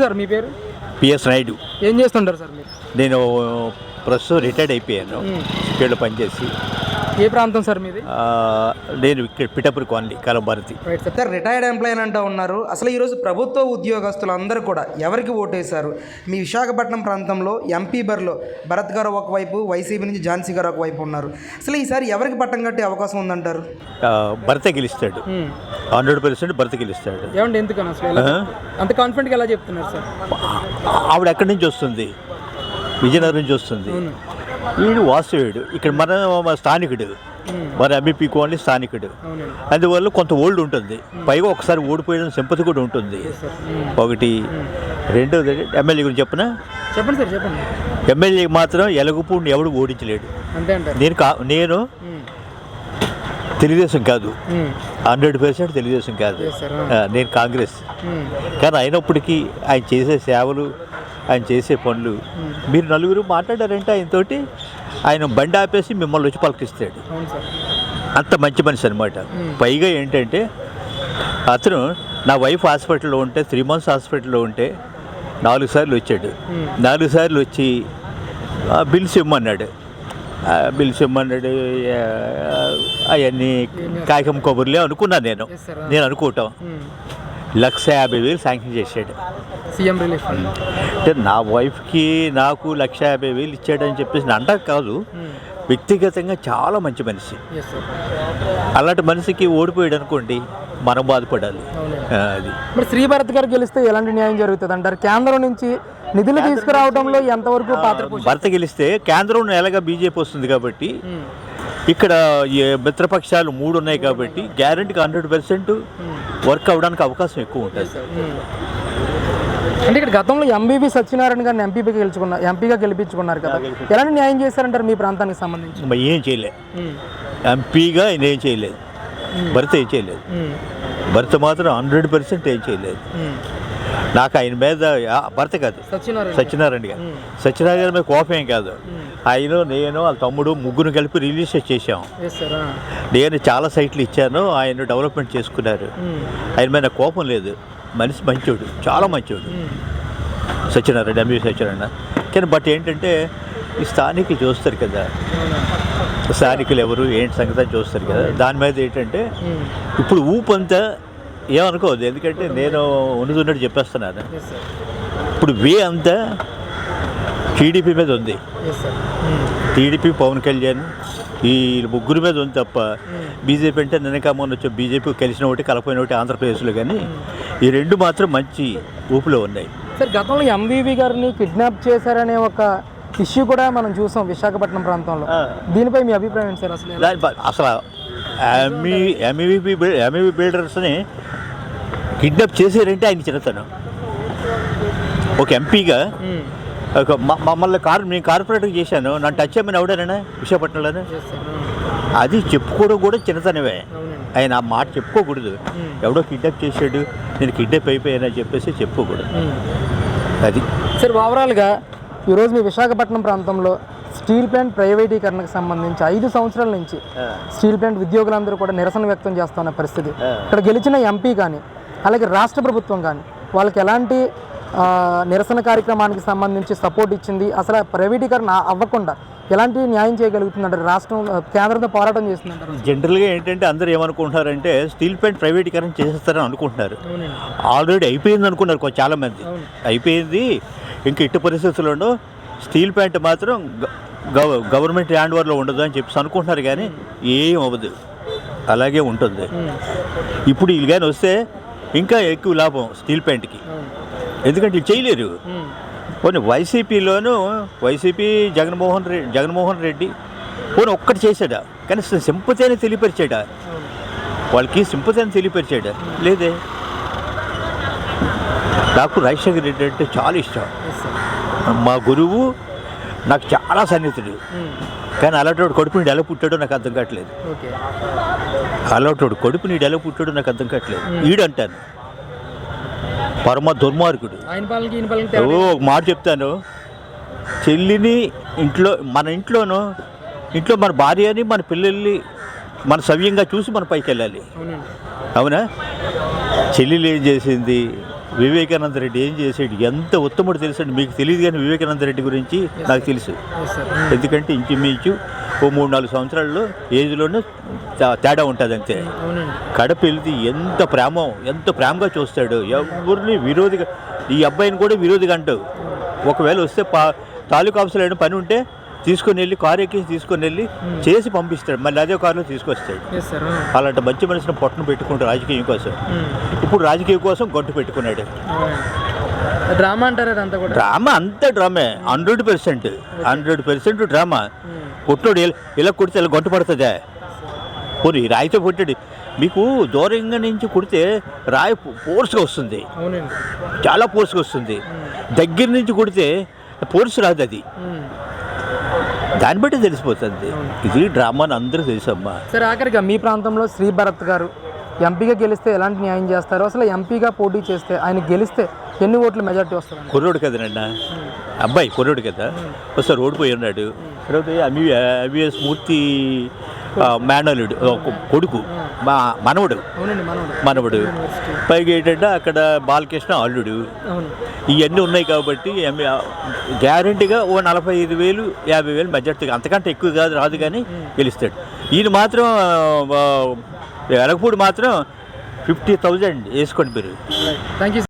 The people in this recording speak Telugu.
సార్ మీ పేరు? పిఎస్ నాయుడు. ఏం చేస్తుంటారు సార్ మీరు? నేను ప్రస్తుతం రిటైర్డ్ అయిపోయాను. ఇక్కడ పనిచేసి. ఏ ప్రాంతం సార్ మీది? నేను ఇక్కడ Pithapuri colony Kalabharati right sir. Sir retired employee అంటూ ఉన్నారు. అసలు ఈరోజు ప్రభుత్వ ఉద్యోగస్తులందరూ కూడా ఎవరికి ఓటేశారు? మీ విశాఖపట్నం ప్రాంతంలో ఎంపీ బరిలో భరత్ గారు ఒకవైపు వైసీపీ నుంచి ఝాన్సీ గారు ఒకవైపు ఉన్నారు. అసలు ఈసారి ఎవరికి పట్టం కట్టే అవకాశం ఉందంటారు? భర్త గెలుస్తాడు. హండ్రెడ్ పర్సెంట్ భర్త గెలుస్తాడు ఏమండి ఎందుకని అసలు? అంత కాన్ఫిడెంట్గా ఎలా చెప్తున్నారు సార్? ఆవిడ ఎక్కడి నుంచి వస్తుంది? విజయనగరం నుంచి వస్తుంది. వీడు వాస్తవ్యుడు. ఇక్కడ మన స్థానికుడు. మన ఎంబీపీ కోన్లీ స్థానికుడు. అవునండి. అందువల్ల కొంత ఓల్డ్ ఉంటుంది. పైగా ఒకసారి ఓడిపోయిన సింపతి కూడా ఉంటుంది. ఒకటి. రెండోది ఎమ్మెల్యే గురించి చెప్పిన? చెప్పండి సార్ చెప్పండి. ఎమ్మెల్యే మాత్రం ఎలగపూడిని ఎవడు ఓడించలేడు. నేను కా నేను. తెలుగుదేశం కాదు. హండ్రెడ్ పర్సెంట్ తెలుగుదేశం కాదు. నేను కాంగ్రెస్. కానీ అయినప్పటికీ ఆయన చేసే సేవలు ఆయన చేసే పనులు మీరు నలుగురు మాట్లాడారంటే ఆయనతోటి ఆయన బండి ఆపేసి మిమ్మల్ని వచ్చి పలకిస్తాడు అంత మంచి మనిషి అనమాట పైగా ఏంటంటే అతను నా వైఫ్ హాస్పిటల్లో ఉంటే త్రీ మంత్స్ హాస్పిటల్లో ఉంటే నాలుగు సార్లు వచ్చాడు. నాలుగు సార్లు వచ్చి "ఆ, బిల్స్ ఇమ్మన్నాడు. ఆ, బిల్స్ ఇమ్మన్నాడు అవన్నీ కాగితం కబుర్లే అనుకున్నాను నేను. నేను అనుకోవటం. మ్మ్. లక్ష యాభై వేలు శాంక్షన్ చేశాడు. సీఎం రిలీఫ్ అంటే నా వైఫ్కి నాకు లక్ష యాభై వేలు ఇచ్చాడని చెప్పేసి అంట కాదు. మ్మ్. వ్యక్తిగతంగా చాలా మంచి మనిషి. అలాంటి మనిషికి ఓడిపోయాడు అనుకోండి మనం బాధపడాలి. అది. మరి శ్రీ భరత్ గారు గెలిస్తే ఎలాంటి న్యాయం జరుగుతుంది అంటారు కేంద్రం నుంచి నిధులు తీసుకురావడంలో ఎంతవరకు పాత్ర భర్త గెలిస్తే కేంద్రం ఎలాగా బీజేపీ వస్తుంది కాబట్టి. ఇక్కడ మిత్రపక్షాలు మూడు ఉన్నాయి కాబట్టి గ్యారంటీకి హండ్రెడ్ పర్సెంట్ వర్క్ అవ్వడానికి అవకాశం ఎక్కువ ఉంటుంది. అంటే ఇక్కడ గతంలో ఎంబీబీ సత్యనారాయణ గారిని ఎంపీగా గెలుచుకున్నారు ఎంపీగా గెలిపించుకున్నారు కదా. ఎలాంటి న్యాయం చేశారంటారు మీ ప్రాంతానికి సంబంధించి? ఏం చేయలే. మ్మ్. ఎంపీగా ఏం చేయలేదు. భర్త ఏం చేయలేదు. భర్త మాత్రం హండ్రెడ్ పర్సెంట్ ఏం చేయలేదు. నాకు ఆయన మీద భర్త కాదు. సత్యనారాయణ గారు. సత్యనారాయణ గారి. మీద కోపం ఏం కాదు. ఆయన నేను వాళ్ళ తమ్ముడు ముగ్గురు కలిపి రిలీజ్ సార్ నేను చాలా సైట్లు ఇచ్చాను ఆయన డెవలప్మెంట్ చేసుకున్నారు. ఆయన మీద కోపం లేదు. మనిషి మంచోడు చాలా మంచోడు. సత్యనారాయణ ఎంబీ సత్యనారాయణ. కానీ బట్ ఏంటంటే ఈ స్థానికులు చూస్తారు కదా. స్థానికులు ఎవరు ఏంటి సంగతి అని చూస్తారు కదా. దాని మీద ఏంటంటే ఇప్పుడు ఊపు అంతా ఏమనుకోవద్దు. ఎందుకంటే నేను ఉన్నది చెప్పేస్తున్నాను ఇప్పుడు వే అంతా టీడీపీ మీద ఉంది. టీడీపీ పవన్ కళ్యాణ్ ఈ ముగ్గురు మీద ఉంది తప్ప బీజేపీ అంటే నిన్నక మొన్న వచ్చే బీజేపీ కలిసిన ఒకటి కలపోయిన ఒకటి ఆంధ్రప్రదేశ్లో కానీ ఈ రెండు మాత్రం మంచి ఊపులో ఉన్నాయి. సార్ గతంలో ఎంవీవి గారిని కిడ్నాప్ చేశారనే ఒక ఇష్యూ కూడా మనం చూసాం విశాఖపట్నం ప్రాంతంలో. దీనిపై మీ అభిప్రాయం ఏంటి సార్ అసలు? అసలు ఎంఈ బిల్డర్స్ని కిడ్నాప్ చేసారంటే ఆయన చిన్నతనం. ఒక ఎంపీగా. ఒక మమ్మల్ని కార్ నేను కార్పొరేటర్ చేశాను నన్ను టచ్ చేయమని ఎవడేనా విశాఖపట్నంలోనే? అది చెప్పుకోవడం కూడా చిన్నతనమే. ఆయన ఆ మాట చెప్పుకోకూడదు. ఎవడో కిడ్నాప్ చేశాడు నేను కిడ్నాప్ అయిపోయానని చెప్పేసి చెప్పుకోకూడదు. అది. సార్ ఓవరాల్గా ఈరోజు మీ విశాఖపట్నం ప్రాంతంలో స్టీల్ ప్లాంట్ ప్రైవేటీకరణకు సంబంధించి ఐదు సంవత్సరాల నుంచి స్టీల్ ప్లాంట్ ఉద్యోగులందరూ కూడా నిరసన వ్యక్తం చేస్తున్న పరిస్థితి. ఇక్కడ గెలిచిన ఎంపీ కానీ అలాగే రాష్ట్ర ప్రభుత్వం కానీ వాళ్ళకి ఎలాంటి నిరసన కార్యక్రమానికి సంబంధించి సపోర్ట్ ఇచ్చింది అసలు ప్రైవేటీకరణ అవ్వకుండా ఎలాంటి న్యాయం చేయగలుగుతుందంటారు? రాష్ట్రం కేంద్రంతో పోరాటం చేస్తుందంటారు? జనరల్గా ఏంటంటే అందరూ ఏమనుకుంటున్నారంటే స్టీల్ ప్లాంట్ ప్రైవేటీకరణ చేసేస్తారని అనుకుంటున్నారు. ఆల్రెడీ అయిపోయింది అనుకున్నారు చాలామంది. అయిపోయింది. ఇంక ఇటు పరిస్థితుల్లోనూ స్టీల్ ప్లాంట్ మాత్రం గవ గవర్నమెంట్ హ్యాండ్ ఓవర్లో ఉండదు అని చెప్పేసి అనుకుంటున్నారు కానీ ఏం అవ్వదు. అలాగే ఉంటుంది. ఇప్పుడు వీళ్ళు కానీ వస్తే ఇంకా ఎక్కువ లాభం స్టీల్ ప్లాంట్కి. ఎందుకంటే వీళ్ళు చేయలేరు. పోనీ వైసీపీలోను వైసీపీ జగన్మోహన్ రెడ్డి జగన్మోహన్ రెడ్డి పోనీ ఒక్కటి చేశాడా? కానీ సింపతి అని తెలియపరిచాడా వాళ్ళకి సింపతి అని తెలియపరిచాడా? లేదే. నాకు రాజశేఖర రెడ్డి అంటే చాలా ఇష్టం. మా గురువు నాకు చాలా సన్నిహితుడు. కానీ అలాంటి కొడుకు నీడు ఎలా పుట్టాడో నాకు అర్థం కావట్లేదు. అలాంటి కొడుకు నీడు ఎలా పుట్టాడో నాకు అర్థం కావట్లేదు. ఈడంటాను. పరమ దుర్మార్గుడు. ఓ ఒక మాట చెప్తాను. చెల్లిని ఇంట్లో మన ఇంట్లోనూ ఇంట్లో మన భార్యని మన పిల్లల్ని మన సవ్యంగా చూసి మన పైకి వెళ్ళాలి అవునా? చెల్లెలు ఏం చేసింది? వివేకానంద రెడ్డి ఏం చేసాడు ఎంత ఉత్తముడు తెలుసండి. మీకు తెలియదు కానీ వివేకానంద రెడ్డి గురించి నాకు తెలుసు. సార్ ఎందుకంటే ఇంచుమించు ఓ మూడు నాలుగు సంవత్సరాల్లో ఏజ్లోనే తేడా ఉంటుంది అంతే అవునండి. కడప వెళ్తే ఎంత ప్రేమ ఎంత ప్రేమగా చూస్తాడు. ఎవరిని విరోధిగా ఈ అబ్బాయిని కూడా విరోధిగా అంటావు. ఒకవేళ వస్తే పా తాలూకా ఆఫీసులో పని ఉంటే తీసుకొని వెళ్ళి కారు ఎక్కి తీసుకొని వెళ్ళి చేసి పంపిస్తాడు. మళ్ళీ అదే కారులో తీసుకొస్తాడు. సార్ అలాంటి మంచి మనిషిని పొట్టను పెట్టుకుంటాడు రాజకీయం కోసం. ఇప్పుడు రాజకీయం కోసం గొట్టు పెట్టుకున్నాడు. డ్రామా అంటారు అదంతా కూడా? డ్రామా అంతా డ్రామే. Hundred percent. Hundred percent drama. కొట్టుడు ఇలా- కొడితే ఇలా గొంటు పడుతుందా? పోనీ రాయితో కొట్టాడు. మీకు దూరంగా నుంచి కొడితే రాయి ఫోర్స్గా వస్తుంది. చాలా ఫోర్స్గా వస్తుంది. దగ్గర నుంచి కొడితే ఫోర్స్ రాదు అది దాన్ని బట్టి తెలిసిపోతుంది. ఇది డ్రామా అని అందరూ తెలుసమ్మా. సరే ఆఖరిగా మీ ప్రాంతంలో శ్రీ భరత్ గారు ఎంపీగా గెలిస్తే ఎలాంటి న్యాయం చేస్తారు? అసలు ఎంపీగా పోటీ చేస్తే ఆయన గెలిస్తే ఎన్ని ఓట్ల మెజార్టీ వస్తుంది? కుర్రోడు కదనన్న అబ్బాయి కుర్రోడు కదా? ఒకసారి ఓడిపోయి ఉన్నాడు. తర్వాత అమి అవిఎస్ మూర్తి మేనలుడు కొడుకు. మా మనవడు. మనవడు. పైగా ఏంటంటే అక్కడ బాలకృష్ణ అల్లుడు. ఇవన్నీ ఉన్నాయి కాబట్టి గ్యారంటీగా ఓ నలభై ఐదు వేలు యాభై వేలు మెజార్టీ అంతకంటే ఎక్కువ కాదు రాదు కానీ గెలుస్తాడు. ఈయన మాత్రం వెలగపూడి మాత్రం ఫిఫ్టీ థౌజండ్ వేసుకోండి మీరు. Thank you